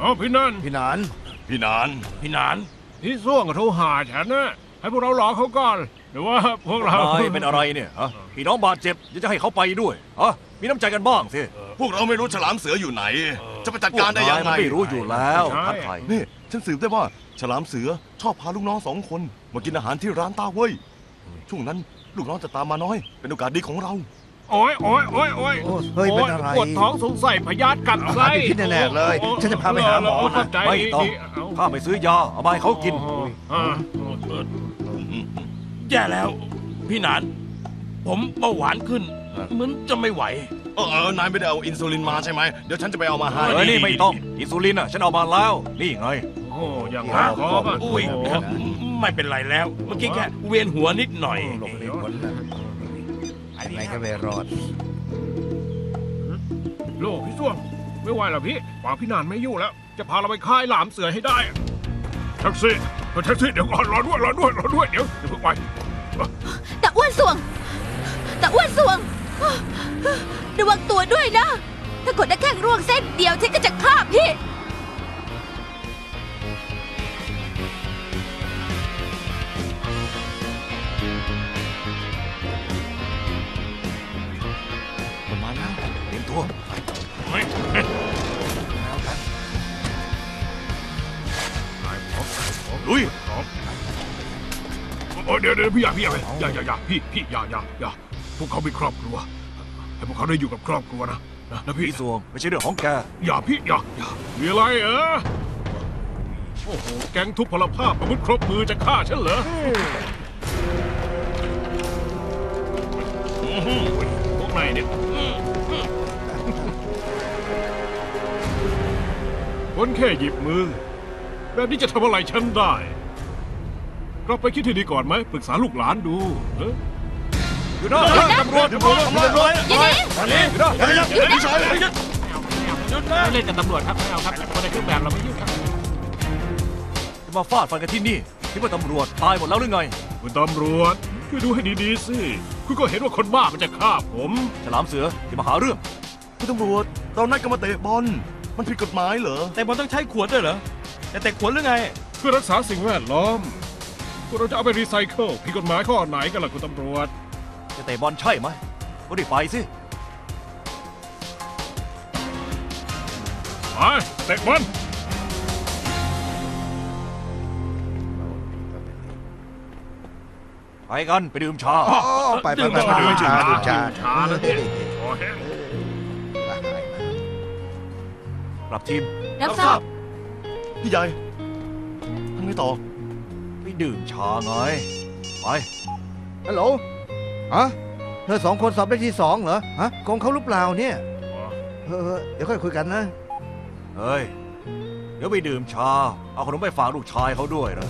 เอาพี่นันพี่หนาน พี่นาน พี่หนานพี่ส่วงกับโทรหาฉันนะให้พวกเรารอเขาก่อนหรือว่าพวกเรา นายเป็นอะไรเนี่ยฮะพี่น้องบาดเจ็บยังจะให้เขาไปด้วยฮะมีน้ำใจกันบ้างสิพวกเราไม่รู้ฉลามเสืออยู่ไหน จะไปจัดการได้ยังพวไงนไม่รู้อยู่แล้วทักทายนี่ฉันสืบได้ว่าฉลามเสือชอบพาลูกน้องสองคน มากินอาหารที่ร้านตาเว้ย ช่วงนั้นลูกน้องจะตามมาน้อย เป็นโอกาสดีของเรา โอ้ยโอ้ยโอ้ยโอ้ยโอ้เฮ้ยเป็นอะไร ปวดท้องสงสัยพยาธิกัดไส้หาที่พิษแน่ๆเลยฉันจะพาไปหาหมอนะเข้าใจไม่ต้องดีเาข้าไปซื้อยาเอามาให้เขากิน อ่าแย่แล้ว พี่หนาน ผมเบาหวานขึ้น เหมือนจะไม่ไหว เออเออนายไม่ได้เอาอินซูลินมาใช่ไหมเดี๋ยวฉันจะไปเอามาให้ เออ นี่ไม่ต้อง อินซูลินอะ ฉันเอามาแล้ว นี่ไง โอ้อย่างฮะนั้นขอป่ะอุ้ยโโหไม่เป็นไรแล้ว เมื่อกี้แค่เวียนหัวนิดหน่อย หลบหลีกพ้นแล้ว ยังไงก็ไม่รอด โลกพี่ส่วงไม่ไหวแล้วพี่ปากพี่นานไม่อยู่แล้ว จะพาเราไปค่ายหลามเสือให้ได้แท็กซี่แท็กซี่เดี๋ยวก่อนรอด้วยรอด้วยรอด้วยเดี๋ยวเดี๋ยวเพิ่งไปตะอ้วนสวงตะอ้วนสวง ระวังตัวด้วยนะ ถ้ากดได้แค่ร่วงเส้นเดียวฉันก็จะฆ่าพี่ ตัวเฮ้ยเฮ้ยนายพร้อมพร้อมลุยพร้อมโอ้ยเดี๋ยวเดี๋ยวพี่อย่าพี่อย่าอย่าอย่าอย่าพี่พี่อย่าอย่าอย่าพวกเขามีครอบครัว ให้พวกเขาได้อยู่กับครอบครัวนะนะนะพี่พี่สวงไม่ใช่เรื่องของแก อย่าพี่อย่าอย่ามีอะไรเออโอ้โห แก๊งทุพพลภาพอาวุธครบมือจะฆ่าฉันเหรออื้อหือพวกนายเนี่ย คนแค่หยิบมือ แบบนี้จะทำอะไรฉันได้กลับไปคิดให้ดีก่อนไหมปรึกษาลูกหลานดูเอออยู่นะตำรวจตำรวจตำรวจอย่าหนีอยู่นะเดี๋ยวพี่ชายไม่เล่นกับตำรวจครับไม่เอาครับคนในเครื่องแบบเราไม่ยุ่งครับจะมาฟาดฟันกันที่นี่คิดว่าตำรวจตายหมดแล้วหรือไง คุณตำรวจช่วยดูให้ดีๆสิคุณก็เห็นว่าคนบ้ามันจะฆ่าผมฉลามเสือที่มาหาเรื่องคุณตำรวจเรานัดกันมาเตะบอล มันผิดกฎหมายเหรอ แต่บอลต้องใช้ขวดด้วยเหรอแต่แต่ขวดหรือไง เพื่อรักษาสิ่งแวดล้อมพวกเราจะเอาไปรีไซเคิลผิดกฎหมายข้อไหนกันล่ะคุณตำรวจ จะเตะบอลใช่ไหมก็ได้ไปสิไปเตะบอลไปกันไปดื่มชา อ๋อไปไปไปไปดูชาดูชาช้าแล้วเนี่ยโอ้ย กลับทีมรับทราบ พี่ใหญ่ทำไงต่อไปดื่มชาไง ไป ฮัลโหลฮะเธอสองคนสอบได้ที่สองเหรอ ฮะโกงเขาหรือเปล่าเนี่ย เออเดี๋ยวค่อยคุยกันนะ เฮ้ย เดี๋ยวไปดื่มชา เอาขนมไปฝากลูกชายเขาด้วยนะ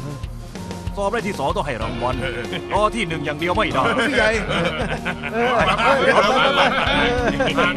สอบได้ที่สองต้องให้รางวัลรอที่หนึ่งอย่างเดียวไม่ได้ พี่ใหญ่ เออเออเออเออทาน